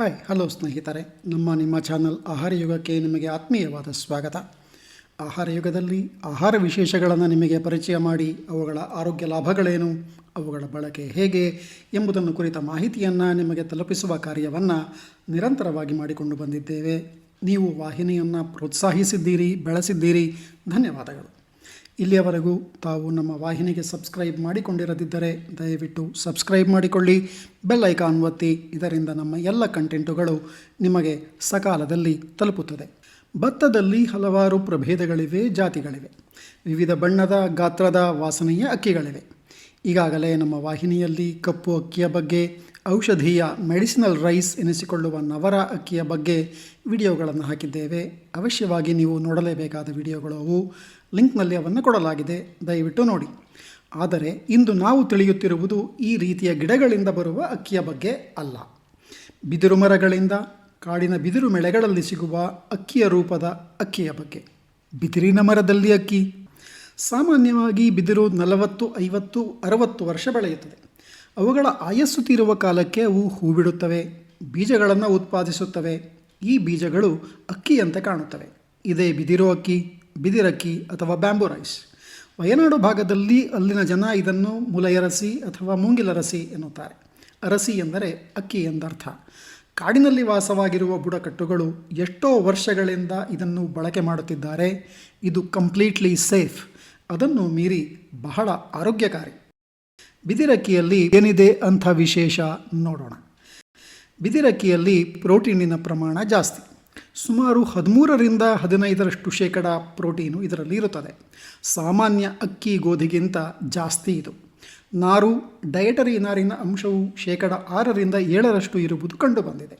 Hi, hello ಸ್ನೇಹಿತರೆ. ನಮ್ಮ, ನಿಮ್ಮ ಚಾನಲ್ ಆಹಾರ ಯುಗಕ್ಕೆ ನಿಮಗೆ ಆತ್ಮೀಯವಾದ ಸ್ವಾಗತ. ಆಹಾರ ಯುಗದಲ್ಲಿ ಆಹಾರ ವಿಶೇಷಗಳನ್ನು ನಿಮಗೆ ಪರಿಚಯ ಮಾಡಿ, ಅವುಗಳ ಆರೋಗ್ಯ ಲಾಭಗಳೇನು, ಅವುಗಳ ಬಳಕೆ ಹೇಗೆ ಎಂಬುದನ್ನು ಕುರಿತ ಮಾಹಿತಿಯನ್ನು ನಿಮಗೆ ತಲುಪಿಸುವ ಕಾರ್ಯವನ್ನು ನಿರಂತರವಾಗಿ ಮಾಡಿಕೊಂಡು ಬಂದಿದ್ದೇವೆ. ನೀವು ವಾಹಿನಿಯನ್ನು ಪ್ರೋತ್ಸಾಹಿಸಿದ್ದೀರಿ, ಬೆಳೆಸಿದ್ದೀರಿ. ಧನ್ಯವಾದಗಳು. ಇಲ್ಲಿಯವರೆಗೂ ತಾವು ನಮ್ಮ ವಾಹಿನಿಗೆ ಸಬ್ಸ್ಕ್ರೈಬ್ ಮಾಡಿಕೊಂಡಿರದಿದ್ದರೆ ದಯವಿಟ್ಟು ಸಬ್ಸ್ಕ್ರೈಬ್ ಮಾಡಿಕೊಳ್ಳಿ, ಬೆಲ್ ಐಕಾನ್ ಒತ್ತಿ, ಇದರಿಂದ ನಮ್ಮ ಎಲ್ಲ ಕಂಟೆಂಟುಗಳು ನಿಮಗೆ ಸಕಾಲದಲ್ಲಿ ತಲುಪುತ್ತದೆ. ಭತ್ತದಲ್ಲಿ ಹಲವಾರು ಪ್ರಭೇದಗಳಿವೆ, ಜಾತಿಗಳಿವೆ. ವಿವಿಧ ಬಣ್ಣದ, ಗಾತ್ರದ ವಾಸನೆಯ ಅಕ್ಕಿಗಳಿವೆ. ಈಗಾಗಲೇ ನಮ್ಮ ವಾಹಿನಿಯಲ್ಲಿ ಕಪ್ಪು ಅಕ್ಕಿಯ ಬಗ್ಗೆ ಔಷಧೀಯ ಮೆಡಿಸಿನಲ್ ರೈಸ್ ಎನಿಸಿಕೊಳ್ಳುವ ನವರ ಅಕ್ಕಿಯ ಬಗ್ಗೆ ವಿಡಿಯೋಗಳನ್ನು ಹಾಕಿದ್ದೇವೆ. ಅವಶ್ಯವಾಗಿ ನೀವು ನೋಡಲೇಬೇಕಾದ ವಿಡಿಯೋಗಳು ಅವು. ಲಿಂಕ್ನಲ್ಲಿ ಅವನ್ನು ಕೊಡಲಾಗಿದೆ. ದಯವಿಟ್ಟು ನೋಡಿ. ಆದರೆ ಇಂದು ನಾವು ತಿಳಿಯುತ್ತಿರುವುದು ಈ ರೀತಿಯ ಗಿಡಗಳಿಂದ ಬರುವ ಅಕ್ಕಿಯ ಬಗ್ಗೆ ಅಲ್ಲ. ಬಿದಿರು ಮರಗಳಿಂದ ಕಾಡಿನ ಬಿದಿರು ಮೆಳೆಗಳಲ್ಲಿ ಸಿಗುವ ಅಕ್ಕಿಯ ರೂಪದ ಅಕ್ಕಿಯ ಬಗ್ಗೆ. ಬಿದಿರಿನ ಮರದಲ್ಲಿ ಅಕ್ಕಿ. ಸಾಮಾನ್ಯವಾಗಿ ಬಿದಿರು ನಲವತ್ತು, ಐವತ್ತು, ಅರವತ್ತು ವರ್ಷ ಬೆಳೆಯುತ್ತದೆ. ಅವುಗಳ ಆಯಸ್ಸು ತೀರುವ ಕಾಲಕ್ಕೆ ಅವು ಹೂ ಬಿಡುತ್ತವೆ ಬೀಜಗಳನ್ನು ಉತ್ಪಾದಿಸುತ್ತವೆ. ಈ ಬೀಜಗಳು ಅಕ್ಕಿಯಂತೆ ಕಾಣುತ್ತವೆ. ಇದೇ ಬಿದಿರು ಅಕ್ಕಿ ಬಿದಿರಕ್ಕಿ ಅಥವಾ ಬ್ಯಾಂಬೂ ರೈಸ್. ವಯನಾಡು ಭಾಗದಲ್ಲಿ ಅಲ್ಲಿನ ಜನ ಇದನ್ನು ಮುಲಯರಸಿ ಅಥವಾ ಮೂಂಗಿಲರಸಿ ಎನ್ನುತ್ತಾರೆ. ಅರಸಿ ಎಂದರೆ ಅಕ್ಕಿ ಎಂದರ್ಥ. ಕಾಡಿನಲ್ಲಿ ವಾಸವಾಗಿರುವ ಬುಡಕಟ್ಟುಗಳು ಎಷ್ಟೋ ವರ್ಷಗಳಿಂದ ಇದನ್ನು ಬಳಕೆ ಮಾಡುತ್ತಿದ್ದಾರೆ. ಇದು ಕಂಪ್ಲೀಟ್ಲಿ ಸೇಫ್. ಅದನ್ನು ಮೀರಿ ಬಹಳ ಆರೋಗ್ಯಕಾರಿ. ಬಿದಿರಕ್ಕಿಯಲ್ಲಿ ಏನಿದೆ ಅಂಥ ವಿಶೇಷ ನೋಡೋಣ. ಬಿದಿರಕ್ಕಿಯಲ್ಲಿ ಪ್ರೋಟೀನಿನ ಪ್ರಮಾಣ ಜಾಸ್ತಿ. ಸುಮಾರು ಹದಿಮೂರರಿಂದ ಹದಿನೈದರಷ್ಟು ಶೇಕಡ ಪ್ರೋಟೀನು ಇದರಲ್ಲಿ ಇರುತ್ತದೆ. ಸಾಮಾನ್ಯ ಅಕ್ಕಿ ಗೋಧಿಗಿಂತ ಜಾಸ್ತಿ ಇದು. ನಾರು ಡಯಟರಿ ನಾರಿನ ಅಂಶವು ಶೇಕಡ ಆರರಿಂದ ಏಳರಷ್ಟು ಇರುವುದು ಕಂಡುಬಂದಿದೆ.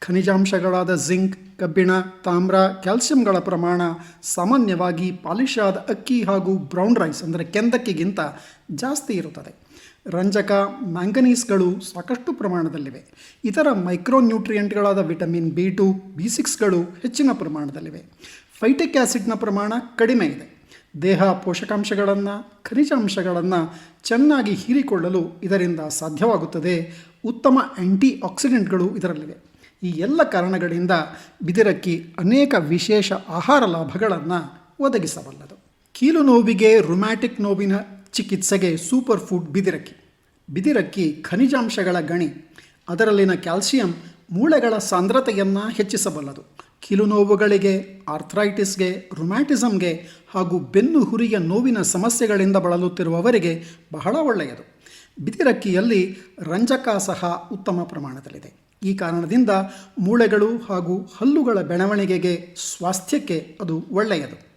ಖನಿಜಾಂಶಗಳಾದ ಜಿಂಕ್, ಕಬ್ಬಿಣ, ತಾಮ್ರ, ಕ್ಯಾಲ್ಸಿಯಂಗಳ ಪ್ರಮಾಣ ಸಾಮಾನ್ಯವಾಗಿ ಪಾಲಿಶ್ ಆದ ಅಕ್ಕಿ ಹಾಗೂ ಬ್ರೌನ್ ರೈಸ್ ಅಂದರೆ ಕೆಂದಕ್ಕಿಗಿಂತ ಜಾಸ್ತಿ ಇರುತ್ತದೆ. ರಂಜಕ, ಮ್ಯಾಂಗನೀಸ್ಗಳು ಸಾಕಷ್ಟು ಪ್ರಮಾಣದಲ್ಲಿವೆ. ಇತರ ಮೈಕ್ರೋನ್ಯೂಟ್ರಿಯೆಂಟ್ಗಳಾದ ವಿಟಮಿನ್ ಬಿ ಟು, ಬಿ ಸಿಕ್ಸ್ಗಳು ಹೆಚ್ಚಿನ ಪ್ರಮಾಣದಲ್ಲಿವೆ. ಫೈಟಿಕ್ ಆ್ಯಸಿಡ್ನ ಪ್ರಮಾಣ ಕಡಿಮೆ ಇದೆ. ದೇಹ ಪೋಷಕಾಂಶಗಳನ್ನು, ಖನಿಜಾಂಶಗಳನ್ನು ಚೆನ್ನಾಗಿ ಹೀರಿಕೊಳ್ಳಲು ಇದರಿಂದ ಸಾಧ್ಯವಾಗುತ್ತದೆ. ಉತ್ತಮ ಆ್ಯಂಟಿ ಆಕ್ಸಿಡೆಂಟ್ಗಳು ಇದರಲ್ಲಿವೆ. ಈ ಎಲ್ಲ ಕಾರಣಗಳಿಂದ ಬಿದಿರಕ್ಕಿ ಅನೇಕ ವಿಶೇಷ ಆಹಾರ ಲಾಭಗಳನ್ನು ಒದಗಿಸಬಲ್ಲದು. ಕೀಲು ನೋವಿಗೆ ರೊಮ್ಯಾಟಿಕ್ ನೋವಿನ ಚಿಕಿತ್ಸೆಗೆ ಸೂಪರ್ ಫುಡ್ ಬಿದಿರಕ್ಕಿ. ಬಿದಿರಕ್ಕಿ ಖನಿಜಾಂಶಗಳ ಗಣಿ. ಅದರಲ್ಲಿನ ಕ್ಯಾಲ್ಸಿಯಂ ಮೂಳೆಗಳ ಸಾಂದ್ರತೆಯನ್ನು ಹೆಚ್ಚಿಸಬಲ್ಲದು. ಕೀಲು ನೋವುಗಳಿಗೆ ಆರ್ಥ್ರೈಟಿಸ್ಗೆ ರುಮ್ಯಾಟಿಸಮ್ಗೆ ಹಾಗೂ ಬೆನ್ನು ಹುರಿಯ ನೋವಿನ ಸಮಸ್ಯೆಗಳಿಂದ ಬಳಲುತ್ತಿರುವವರಿಗೆ ಬಹಳ ಒಳ್ಳೆಯದು. ಬಿದಿರಕ್ಕಿಯಲ್ಲಿ ರಂಜಕ ಸಹ ಉತ್ತಮ ಪ್ರಮಾಣದಲ್ಲಿದೆ. ಈ ಕಾರಣದಿಂದ ಮೂಳೆಗಳು ಹಾಗೂ ಹಲ್ಲುಗಳ ಬೆಳವಣಿಗೆಗೆ, ಸ್ವಾಸ್ಥ್ಯಕ್ಕೆ ಅದು ಒಳ್ಳೆಯದು.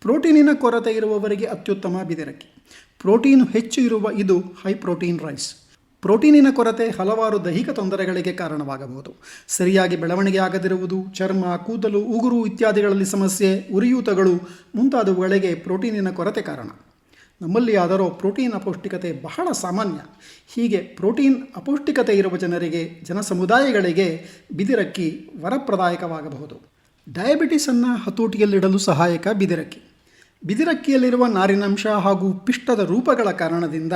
ಪ್ರೋಟೀನಿನ ಕೊರತೆ ಇರುವವರಿಗೆ ಅತ್ಯುತ್ತಮ ಬಿದಿರಕ್ಕಿ. ಪ್ರೋಟೀನ್ ಹೆಚ್ಚು ಇರುವ ಇದು ಹೈ ಪ್ರೋಟೀನ್ ರೈಸ್. ಪ್ರೋಟೀನಿನ ಕೊರತೆ ಹಲವಾರು ದೈಹಿಕ ತೊಂದರೆಗಳಿಗೆ ಕಾರಣವಾಗಬಹುದು. ಸರಿಯಾಗಿ ಬೆಳವಣಿಗೆ ಆಗದಿರುವುದು, ಚರ್ಮ, ಕೂದಲು, ಉಗುರು ಇತ್ಯಾದಿಗಳಲ್ಲಿ ಸಮಸ್ಯೆ, ಉರಿಯೂತಗಳು ಮುಂತಾದವುಗಳಿಗೆ ಪ್ರೋಟೀನಿನ ಕೊರತೆ ಕಾರಣ. ನಮ್ಮಲ್ಲಿ ಆದರೂ ಪ್ರೋಟೀನ್ ಅಪೌಷ್ಟಿಕತೆ ಬಹಳ ಸಾಮಾನ್ಯ. ಹೀಗೆ ಪ್ರೋಟೀನ್ ಅಪೌಷ್ಟಿಕತೆ ಇರುವ ಜನರಿಗೆ, ಜನಸಮುದಾಯಗಳಿಗೆ ಬಿದಿರಕ್ಕಿ ವರಪ್ರದಾಯಕವಾಗಬಹುದು. ಡಯಾಬಿಟಿಸನ್ನು ಹತೋಟಿಯಲ್ಲಿಡಲು ಸಹಾಯಕ ಬಿದಿರಕ್ಕಿ. ಬಿದಿರಕ್ಕಿಯಲ್ಲಿರುವ ನಾರಿನಂಶ ಹಾಗೂ ಪಿಷ್ಟದ ರೂಪಗಳ ಕಾರಣದಿಂದ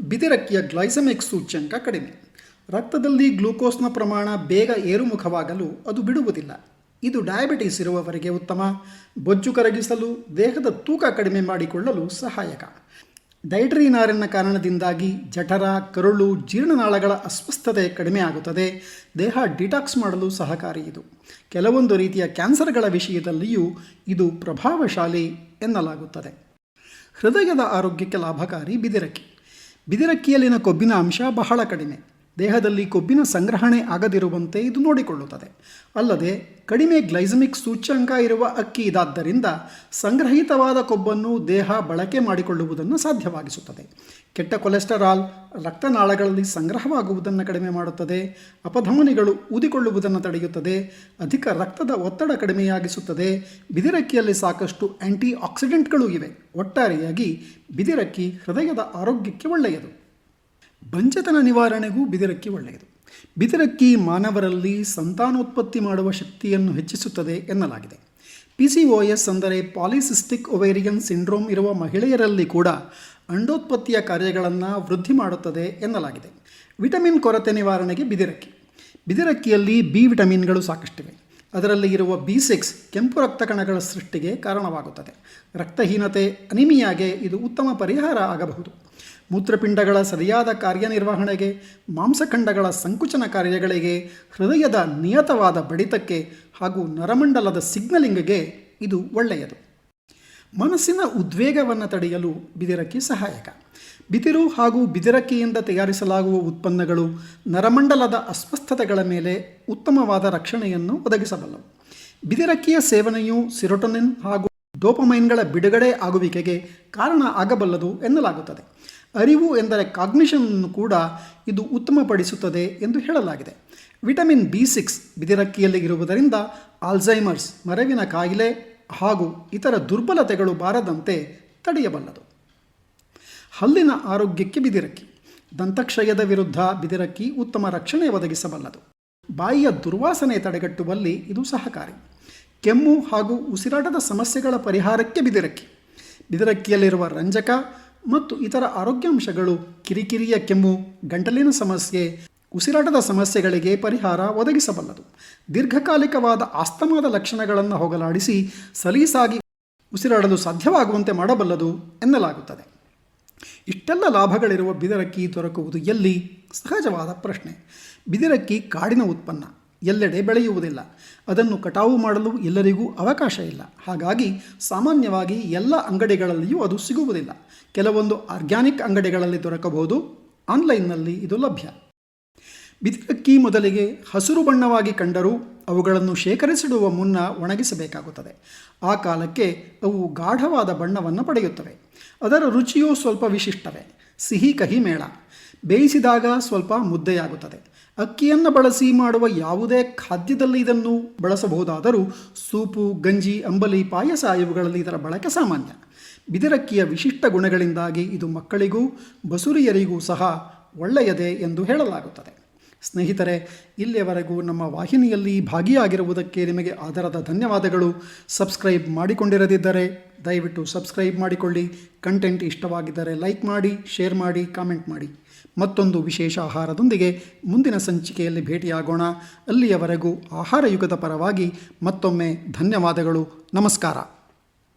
ಬಿದಿರಕ್ಕಿಯ ಗ್ಲೈಸಮಿಕ್ ಸೂಚ್ಯಂಕ ಕಡಿಮೆ. ರಕ್ತದಲ್ಲಿ ಗ್ಲೂಕೋಸ್ನ ಪ್ರಮಾಣ ಬೇಗ ಏರುಮುಖವಾಗಲು ಅದು ಬಿಡುವುದಿಲ್ಲ. ಇದು ಡಯಾಬಿಟಿಸ್ ಇರುವವರಿಗೆ ಉತ್ತಮ. ಬೊಜ್ಜು ಕರಗಿಸಲು, ದೇಹದ ತೂಕ ಕಡಿಮೆ ಮಾಡಿಕೊಳ್ಳಲು ಸಹಾಯಕ. ಡೈಟರಿ ನಾರಿನ ಕಾರಣದಿಂದಾಗಿ ಜಠರ, ಕರುಳು, ಜೀರ್ಣನಾಳಗಳ ಅಸ್ವಸ್ಥತೆ ಕಡಿಮೆ ಆಗುತ್ತದೆ. ದೇಹ ಡಿಟಾಕ್ಸ್ ಮಾಡಲು ಸಹಕಾರಿ ಇದು. ಕೆಲವೊಂದು ರೀತಿಯ ಕ್ಯಾನ್ಸರ್ಗಳ ವಿಷಯದಲ್ಲಿಯೂ ಇದು ಪ್ರಭಾವಶಾಲಿ ಎನ್ನಲಾಗುತ್ತದೆ. ಹೃದಯದ ಆರೋಗ್ಯಕ್ಕೆ ಲಾಭಕಾರಿ ಬಿದಿರಕ್ಕಿ. ಬಿದಿರಕ್ಕಿಯಲ್ಲಿನ ಕೊಬ್ಬಿನ ಅಂಶ ಬಹಳ ಕಡಿಮೆ. ದೇಹದಲ್ಲಿ ಕೊಬ್ಬಿನ ಸಂಗ್ರಹಣೆ ಆಗದಿರುವಂತೆ ಇದು ನೋಡಿಕೊಳ್ಳುತ್ತದೆ. ಅಲ್ಲದೆ, ಕಡಿಮೆ ಗ್ಲೈಸಮಿಕ್ ಸೂಚ್ಯಂಕ ಇರುವ ಅಕ್ಕಿ ಇದಾದ್ದರಿಂದ ಸಂಗ್ರಹಿತವಾದ ಕೊಬ್ಬನ್ನು ದೇಹ ಬಳಕೆ ಮಾಡಿಕೊಳ್ಳುವುದನ್ನು ಸಾಧ್ಯವಾಗಿಸುತ್ತದೆ. ಕೆಟ್ಟ ಕೊಲೆಸ್ಟರಾಲ್, ರಕ್ತನಾಳಗಳಲ್ಲಿ ಸಂಗ್ರಹವಾಗುವುದನ್ನು ಕಡಿಮೆ ಮಾಡುತ್ತದೆ. ಅಪಧಮನಿಗಳು ಊದಿಕೊಳ್ಳುವುದನ್ನು ತಡೆಯುತ್ತದೆ. ಅಧಿಕ ರಕ್ತದ ಒತ್ತಡ ಕಡಿಮೆಯಾಗಿಸುತ್ತದೆ. ಬಿದಿರಕ್ಕಿಯಲ್ಲಿ ಸಾಕಷ್ಟು ಆ್ಯಂಟಿ ಆಕ್ಸಿಡೆಂಟ್ಗಳು ಇವೆ. ಒಟ್ಟಾರೆಯಾಗಿ ಬಿದಿರಕ್ಕಿ ಹೃದಯದ ಆರೋಗ್ಯಕ್ಕೆ ಒಳ್ಳೆಯದು. ಬಂಜತನ ನಿವಾರಣೆಗೂ ಬಿದಿರಕ್ಕಿ ಒಳ್ಳೆಯದು. ಬಿದಿರಕ್ಕಿ ಮಾನವರಲ್ಲಿ ಸಂತಾನೋತ್ಪತ್ತಿ ಮಾಡುವ ಶಕ್ತಿಯನ್ನು ಹೆಚ್ಚಿಸುತ್ತದೆ ಎನ್ನಲಾಗಿದೆ. ಪಿ ಸಿ ಒ ಎಸ್ ಅಂದರೆ ಪಾಲಿಸಿಸ್ಟಿಕ್ ಒವೇರಿಯನ್ ಸಿಂಡ್ರೋಮ್ ಇರುವ ಮಹಿಳೆಯರಲ್ಲಿ ಕೂಡ ಅಂಡೋತ್ಪತ್ತಿಯ ಕಾರ್ಯಗಳನ್ನು ವೃದ್ಧಿ ಮಾಡುತ್ತದೆ ಎನ್ನಲಾಗಿದೆ. ವಿಟಮಿನ್ ಕೊರತೆ ನಿವಾರಣೆಗೆ ಬಿದಿರಕ್ಕಿ. ಬಿದಿರಕ್ಕಿಯಲ್ಲಿ ಬಿ ವಿಟಮಿನ್ಗಳು ಸಾಕಷ್ಟಿವೆ. ಅದರಲ್ಲಿ ಇರುವ ಬಿ ಸಿಕ್ಸ್ ಕೆಂಪು ರಕ್ತ ಕಣಗಳ ಸೃಷ್ಟಿಗೆ ಕಾರಣವಾಗುತ್ತದೆ. ರಕ್ತಹೀನತೆ, ಅನಿಮಿಯಾಗೆ ಇದು ಉತ್ತಮ ಪರಿಹಾರ ಆಗಬಹುದು. ಮೂತ್ರಪಿಂಡಗಳ ಸರಿಯಾದ ಕಾರ್ಯನಿರ್ವಹಣೆಗೆ, ಮಾಂಸಖಂಡಗಳ ಸಂಕುಚನ ಕಾರ್ಯಗಳಿಗೆ, ಹೃದಯದ ನಿಯತವಾದ ಬಡಿತಕ್ಕೆ ಹಾಗೂ ನರಮಂಡಲದ ಸಿಗ್ನಲಿಂಗ್ಗೆ ಇದು ಒಳ್ಳೆಯದು. ಮನಸ್ಸಿನ ಉದ್ವೇಗವನ್ನು ತಡೆಯಲು ಬಿದಿರಕ್ಕಿ ಸಹಾಯಕ. ಬಿದಿರು ಹಾಗೂ ಬಿದಿರಕ್ಕಿಯಿಂದ ತಯಾರಿಸಲಾಗುವ ಉತ್ಪನ್ನಗಳು ನರಮಂಡಲದ ಅಸ್ವಸ್ಥತೆಗಳ ಮೇಲೆ ಉತ್ತಮವಾದ ರಕ್ಷಣೆಯನ್ನು ಒದಗಿಸಬಲ್ಲವು. ಬಿದಿರಕ್ಕಿಯ ಸೇವನೆಯು ಸಿರೋಟೊನಿನ್ ಹಾಗೂ ಡೋಪಮೈನ್ಗಳ ಬಿಡುಗಡೆ ಆಗುವಿಕೆಗೆ ಕಾರಣ ಆಗಬಲ್ಲದು ಎನ್ನಲಾಗುತ್ತದೆ. ಅರಿವು ಎಂದರೆ ಕಾಗ್ನಿಷನ್ ಕೂಡ ಇದು ಉತ್ತಮಪಡಿಸುತ್ತದೆ ಎಂದು ಹೇಳಲಾಗಿದೆ. ವಿಟಮಿನ್ ಬಿ ಸಿಕ್ಸ್ ಬಿದಿರಕ್ಕಿಯಲ್ಲಿ ಇರುವುದರಿಂದ ಆಲ್ಝೈಮರ್ಸ್ ಮರವಿನ ಕಾಯಿಲೆ ಹಾಗೂ ಇತರ ದುರ್ಬಲತೆಗಳು ಬಾರದಂತೆ ತಡೆಯಬಲ್ಲದು. ಹಲ್ಲಿನ ಆರೋಗ್ಯಕ್ಕೆ ಬಿದಿರಕ್ಕಿ. ದಂತಕ್ಷಯದ ವಿರುದ್ಧ ಬಿದಿರಕ್ಕಿ ಉತ್ತಮ ರಕ್ಷಣೆ ಒದಗಿಸಬಲ್ಲದು. ಬಾಯಿಯ ದುರ್ವಾಸನೆ ತಡೆಗಟ್ಟುವಲ್ಲಿ ಇದು ಸಹಕಾರಿ. ಕೆಮ್ಮು ಹಾಗೂ ಉಸಿರಾಟದ ಸಮಸ್ಯೆಗಳ ಪರಿಹಾರಕ್ಕೆ ಬಿದಿರಕ್ಕಿ. ಬಿದಿರಕ್ಕಿಯಲ್ಲಿರುವ ರಂಜಕ ಮತ್ತು ಇತರ ಆರೋಗ್ಯಾಂಶಗಳು, ಕಿರಿಕಿರಿಯ ಕೆಮ್ಮು, ಗಂಟಲಿನ ಸಮಸ್ಯೆ, ಉಸಿರಾಟದ ಸಮಸ್ಯೆಗಳಿಗೆ ಪರಿಹಾರ ಒದಗಿಸಬಲ್ಲದು. ದೀರ್ಘಕಾಲಿಕವಾದ ಆಸ್ತಮಾದ ಲಕ್ಷಣಗಳನ್ನು ಹೋಗಲಾಡಿಸಿ ಸಲೀಸಾಗಿ ಉಸಿರಾಡಲು ಸಾಧ್ಯವಾಗುವಂತೆ ಮಾಡಬಲ್ಲದು ಎನ್ನಲಾಗುತ್ತದೆ. ಇಷ್ಟೆಲ್ಲ ಲಾಭಗಳಿರುವ ಬಿದಿರಕ್ಕಿ ದೊರಕುವುದು ಎಲ್ಲಿ? ಸಹಜವಾದ ಪ್ರಶ್ನೆ. ಬಿದಿರಕ್ಕಿ ಕಾಡಿನ ಉತ್ಪನ್ನ. ಎಲ್ಲೆಡೆ ಬೆಳೆಯುವುದಿಲ್ಲ. ಅದನ್ನು ಕಟಾವು ಮಾಡಲು ಎಲ್ಲರಿಗೂ ಅವಕಾಶ ಇಲ್ಲ. ಹಾಗಾಗಿ ಸಾಮಾನ್ಯವಾಗಿ ಎಲ್ಲ ಅಂಗಡಿಗಳಲ್ಲಿಯೂ ಅದು ಸಿಗುವುದಿಲ್ಲ. ಕೆಲವೊಂದು ಆರ್ಗ್ಯಾನಿಕ್ ಅಂಗಡಿಗಳಲ್ಲಿ ದೊರಕಬಹುದು. ಆನ್ಲೈನ್ನಲ್ಲಿ ಇದು ಲಭ್ಯ. ಬಿದಿರಕ್ಕಿ ಮೊದಲಿಗೆ ಹಸಿರು ಬಣ್ಣವಾಗಿ ಕಂಡರೂ ಅವುಗಳನ್ನು ಶೇಖರಿಸಿಡುವ ಮುನ್ನ ಒಣಗಿಸಬೇಕಾಗುತ್ತದೆ. ಆ ಕಾಲಕ್ಕೆ ಅವು ಗಾಢವಾದ ಬಣ್ಣವನ್ನು ಪಡೆಯುತ್ತವೆ. ಅದರ ರುಚಿಯೂ ಸ್ವಲ್ಪ ವಿಶಿಷ್ಟವೇ. ಸಿಹಿ ಕಹಿ ಮೇಳ. ಬೇಯಿಸಿದಾಗ ಸ್ವಲ್ಪ ಮುದ್ದೆಯಾಗುತ್ತದೆ. ಅಕ್ಕಿಯನ್ನು ಬಳಸಿ ಮಾಡುವ ಯಾವುದೇ ಖಾದ್ಯದಲ್ಲಿ ಇದನ್ನು ಬಳಸಬಹುದಾದರೂ ಸೂಪು, ಗಂಜಿ, ಅಂಬಲಿ, ಪಾಯಸ ಇವುಗಳಲ್ಲಿ ಇದರ ಬಳಕೆ ಸಾಮಾನ್ಯ. ಬಿದಿರಕ್ಕಿಯ ವಿಶಿಷ್ಟ ಗುಣಗಳಿಂದಾಗಿ ಇದು ಮಕ್ಕಳಿಗೂ, ಬಸುರಿಯರಿಗೂ ಸಹ ಒಳ್ಳೆಯದೇ ಎಂದು ಹೇಳಲಾಗುತ್ತದೆ. ಸ್ನೇಹಿತರೆ, ಇಲ್ಲಿಯವರೆಗೂ ನಮ್ಮ ವಾಹಿನಿಯಲ್ಲಿ ಭಾಗಿಯಾಗಿರುವುದಕ್ಕೆ ನಿಮಗೆ ಆಧಾರದ ಧನ್ಯವಾದಗಳು. ಸಬ್ಸ್ಕ್ರೈಬ್ ಮಾಡಿಕೊಂಡಿರದಿದ್ದರೆ ದಯವಿಟ್ಟು ಸಬ್ಸ್ಕ್ರೈಬ್ ಮಾಡಿಕೊಳ್ಳಿ. ಕಂಟೆಂಟ್ ಇಷ್ಟವಾಗಿದ್ದರೆ ಲೈಕ್ ಮಾಡಿ, ಶೇರ್ ಮಾಡಿ, ಕಾಮೆಂಟ್ ಮಾಡಿ. ಮತ್ತೊಂದು ವಿಶೇಷ ಆಹಾರದೊಂದಿಗೆ ಮುಂದಿನ ಸಂಚಿಕೆಯಲ್ಲಿ ಭೇಟಿಯಾಗೋಣ. ಅಲ್ಲಿಯವರೆಗೂ ಆಹಾರ ಯುಗದ ಪರವಾಗಿ ಮತ್ತೊಮ್ಮೆ ಧನ್ಯವಾದಗಳು. ನಮಸ್ಕಾರ.